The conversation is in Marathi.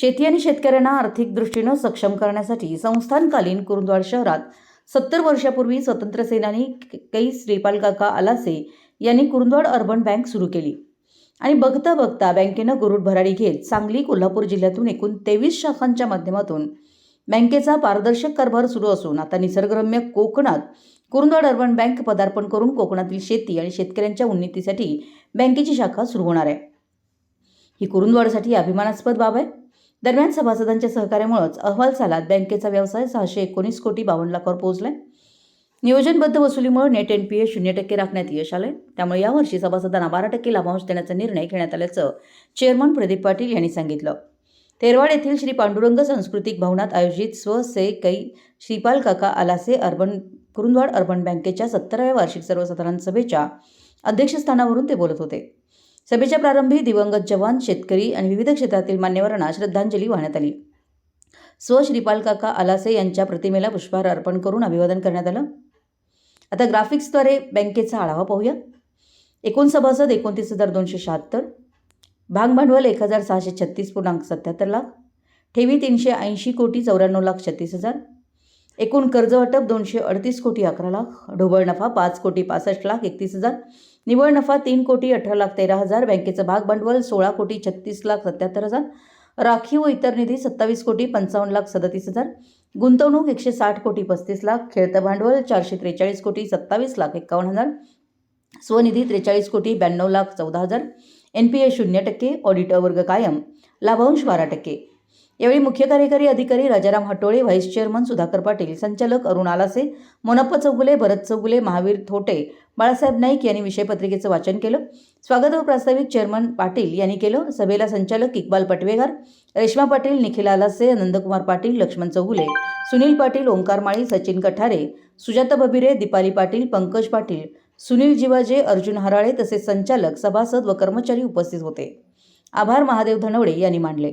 शेती आणि शेतकऱ्यांना आर्थिक दृष्टीनं सक्षम करण्यासाठी संस्थानकालीन कुरुंदवाड शहरात सत्तर वर्षापूर्वी स्वतंत्र सेनानी कै श्रीपाल काका आलासे यांनी कुरुंदवाड अर्बन बँक सुरू केली. आणि बघता बघता बँकेनं गुरुड भराडी घेत सांगली कोल्हापूर जिल्ह्यातून एकूण तेवीस शाखांच्या माध्यमातून बँकेचा पारदर्शक कारभार सुरू असून आता निसर्गरम्य कोकणात कुरुंदवाड अर्बन बँक पदार्पण करून कोकणातील शेती आणि शेतकऱ्यांच्या उन्नतीसाठी बँकेची शाखा सुरू होणार आहे. ही कुरुंदवाडसाठी अभिमानास्पद बाब आहे. दरम्यान सभासदांच्या सहकार्यामुळेच अहवाल सालात. बँकेचा व्यवसाय सहाशे एकोणीस कोटी बावन्न लाखावर पोहोचलाय. नियोजनबद्ध वसुलीमुळे नेट एन पी ए शून्य टक्के राखण्यात यश आलंय. त्यामुळे यावर्षी सभासदांना बारा टक्के लाभांश देण्याचा निर्णय घेण्यात आल्याचं चेअरमन प्रदीप पाटील यांनी सांगितलं. तेरवाड येथील श्री पांडुरंग सांस्कृतिक भवनात आयोजित स्व से कै श्रीपाल काका आलासे अर्बन कुरुंदवाड अर्बन बँकेच्या सत्तराव्या वार्षिक सर्वसाधारण सभेच्या अध्यक्षस्थानावरून ते बोलत होते. सभेच्या प्रारंभी दिवंगत जवान शेतकरी आणि विविध क्षेत्रातील मान्यवरांना श्रद्धांजली वाहण्यात आली. स्व श्रीपाल काका आलासे यांच्या प्रतिमेला पुष्पहार अर्पण करून अभिवादन करण्यात आलं. आता ग्राफिक्सद्वारे बँकेचा आढावा पाहूया. एकूण सभासद एकोणतीस हजार दोनशे शहात्तर भाग भांडवल एक हजार सहाशे छत्तीस पूर्णांक सत्याहत्तर लाख ठेवी तीनशे ऐंशी कोटी चौऱ्याण्णव लाख छत्तीस हजार एकूण कर्ज वाटप दोनशे अडतीस कोटी अकरा लाख. ढोबळ नफा पाच कोटी पासष्ट लाख एकतीस हजार. निव्वळ नफा तीन कोटी अठरा लाख तेरा हजार. बँकेचं भाग भांडवल सोळा कोटी छत्तीस लाख सत्याहत्तर हजार. राखीव इतर निधी सत्तावीस कोटी पंचावन्न लाख सदतीस हजार. गुंतवणूक एकशे साठ कोटी पस्तीस लाख. खेळतं भांडवल चारशे त्रेचाळीस कोटी सत्तावीस लाख एक्कावन्न हजार. स्वनिधी त्रेचाळीस कोटी ब्याण्णव लाख चौदा हजार. एन पी ए शून्य टक्के. ऑडिटर वर्ग कायम. लाभांश बारा टक्के. यावेळी मुख्य कार्यकारी अधिकारी राजाराम हटोळे व्हाईस चेअरमन सुधाकर पाटील संचालक अरुण आलासे मोनप्पा चौगुले भरत चौगुले महावीर थोटे बाळासाहेब नाईक यांनी विषयपत्रिकेचं वाचन केलं. स्वागत व प्रास्ताविक चेअरमन पाटील यांनी केलं. सभेला संचालक इक्बाल पटवेगार रेश्मा पाटील निखिल आलासे नंदकुमार पाटील लक्ष्मण चौगुले सुनील पाटील ओंकार माळी सचिन कठारे सुजाता बबिरे दीपाली पाटील पंकज पाटील सुनील जिवाजे अर्जुन हराळे तसेच संचालक सभासद व कर्मचारी उपस्थित होते. आभार महादेव धनवडे यांनी मानले